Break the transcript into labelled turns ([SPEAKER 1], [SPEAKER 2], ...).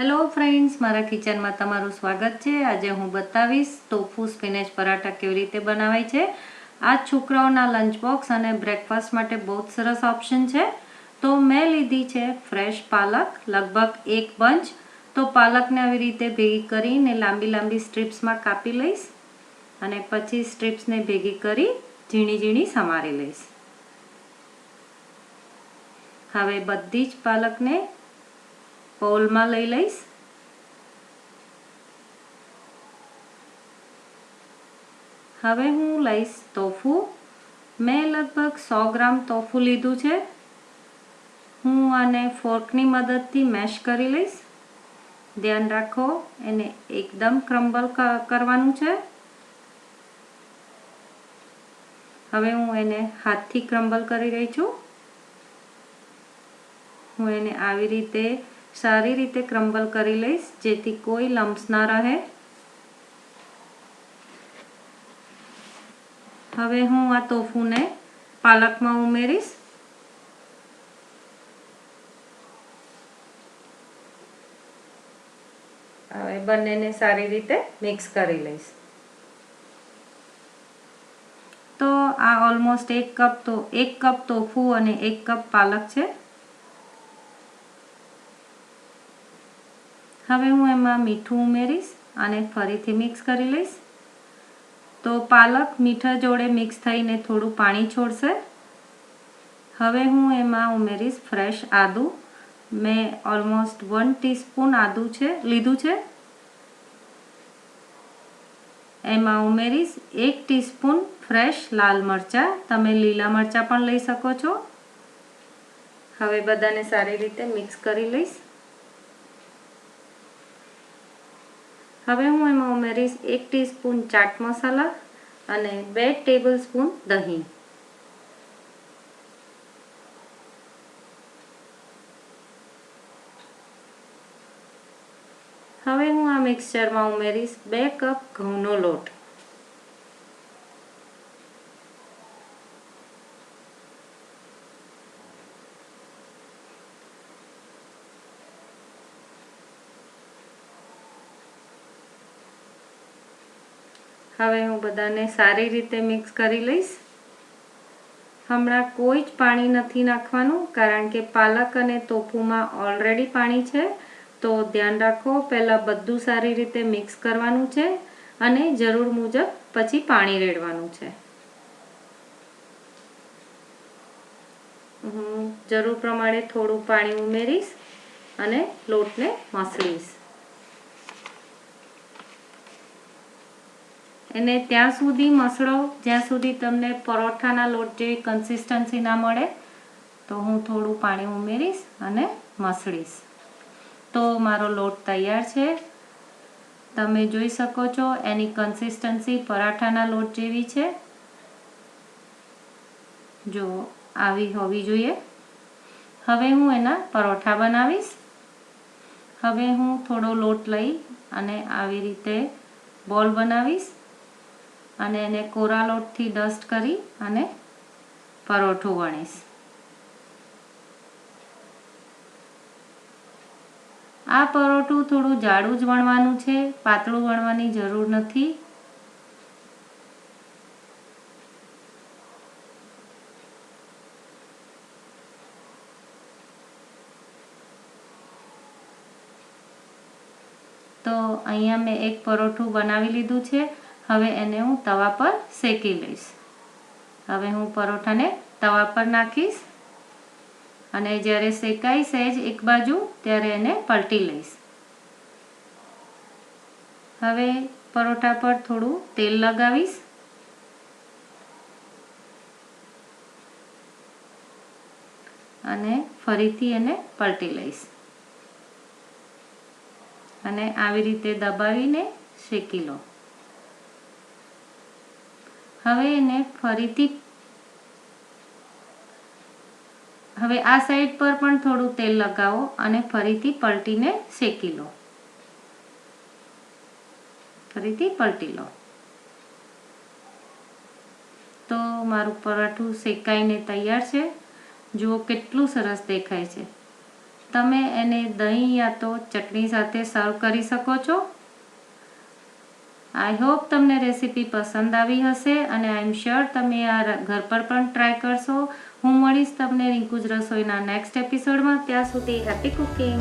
[SPEAKER 1] Hello friends મારા કિચનમાં તમારું સ્વાગત છે. આજે હું બતાવીશ ટોફુ સ્પિનેચ પરાઠા કેવી રીતે બનાવાય છે. આ છોકરાઓના લંચ બોક્સ અને બ્રેકફાસ્ટ માટે બહુ જ સરસ ઓપ્શન છે. તો મેં લીધી છે ફ્રેશ પાલક, લગભગ એક બંચ તો પાલકને આવી રીતે ભેગી કરીને લાંબી લાંબી સ્ટ્રીપ્સમાં કાપી લઈશ અને પછી સ્ટ્રીપ્સને ભેગી કરી ઝીણી ઝીણી સમારી લઈશ. હવે બધી જ પાલકને બોલમાં લઈ લઈશ હવે હું લઈશ તોફુ મેં લગભગ સો ગ્રામ તોફુ લીધું છે. હું આને ફોર્કની મદદથી મેશ કરી લઈશ. ધ્યાન રાખો, એને એકદમ ક્રમ્બલ કરવાનું છે. હવે હું એને હાથથી ક્રમ્બલ કરી રહી છું. હું એને આવી રીતે સારી રીતે ક્રમ્બલ કરી લઈશ, જેથી કોઈ લમ્સ ના રહે. હવે હું આ તોફુને પાલકમાં ઉમેરીશ. હવે બંનેને સારી રીતે મિક્સ કરી લઈશ. તો આ ઓલમોસ્ટ એક કપ તો, એક કપ તોફુ અને એક કપ પાલક છે. હવે હું એમાં મીઠું ઉમેરીશ અને ફરીથી મિક્સ કરી લઈશ. તો પાલક મીઠા જોડે મિક્સ થઈને થોડું પાણી છોડશે. હવે હું એમાં ઉમેરીશ ફ્રેશ આદુ. મેં ઓલમોસ્ટ વન ટીસ્પૂન આદુ છે, લીધું છે. એમાં ઉમેરીશ એક ટીસ્પૂન ફ્રેશ લાલ મરચાં. તમે લીલા મરચાં પણ લઈ શકો છો. હવે બધાને સારી રીતે મિક્સ કરી લઈશ. હવે હું એમાં ઉમેરીશ એક ટીસ્પૂન ચાટ મસાલા અને બે ટેબલ સ્પૂન દહીં. હવે હું આ મિક્સચરમાં ઉમેરીશ બે કપ ઘઉંનો લોટ. હવે હું બધાને સારી રીતે મિક્સ કરી લઈશ. હમણાં કોઈ જ પાણી નથી નાખવાનું, કારણ કે પાલક અને તોફુમાં ઓલરેડી પાણી છે. તો ધ્યાન રાખો, પહેલાં બધું સારી રીતે મિક્સ કરવાનું છે અને જરૂર મુજબ પછી પાણી રેડવાનું છે. હું જરૂર પ્રમાણે થોડું પાણી ઉમેરીશ અને લોટને મસળીશ. એને ત્યાં સુધી મસળો, જ્યાં સુધી તમને પરોઠાના લોટ જેવી કન્સિસ્ટન્સી ના મળે, તો હું થોડું પાણી ઉમેરીશ અને મસળીશ. તો મારો લોટ તૈયાર છે. તમે જોઈ શકો છો, એની કન્સિસ્ટન્સી પરાઠાના લોટ જેવી છે. જો આવી હોવી જોઈએ. હવે હું એના પરોઠા બનાવીશ. હવે હું થોડો લોટ લઈ અને આવી રીતે બોલ બનાવીશ. અને એને કોરા લોટથી ડસ્ટ કરી અને પરોઠું વણીશ. આ પરોઠું થોડું જાડું જ વણવાનું છે, પાતળું વણવાની જરૂર નથી. તો અહીંયા મેં એક પરોઠું બનાવી લીધું છે. હવે એને હું તવા પર શેકી લઈશ. હવે હું પરોઠાને તવા પર નાખીશ અને જ્યારે શેકાઈ સહેજ એક બાજુ ત્યારે એને પલટી લઈશ. હવે પરોઠા પર થોડું તેલ લગાવીશ. અને ફરીથી એને પલટી લઈશ. અને આવી રીતે દબાવીને શેકી લો. હવે એને ફરીથી હવે આ સાઈડ પર પણ થોડું તેલ લગાવો અને ફરીથી પલટીને શેકી લો. ફરીથી પલટી લો. તો મારું પરાઠું શેકાઈને તૈયાર છે. જુઓ કેટલું સરસ દેખાય છે. તમે એને દહીં યા તો ચટણી સાથે સર્વ કરી શકો છો. આઈ હોપ તમને રેસીપી પસંદ આવી હશે અને આઈ એમ શ્યોર તમે આ ઘર પર પણ ટ્રાય કરશો. હું મળીશ તમને રિંકુજ રસોઈના નેક્સ્ટ એપિસોડમાં. ત્યાં સુધી હેપી કુકિંગ.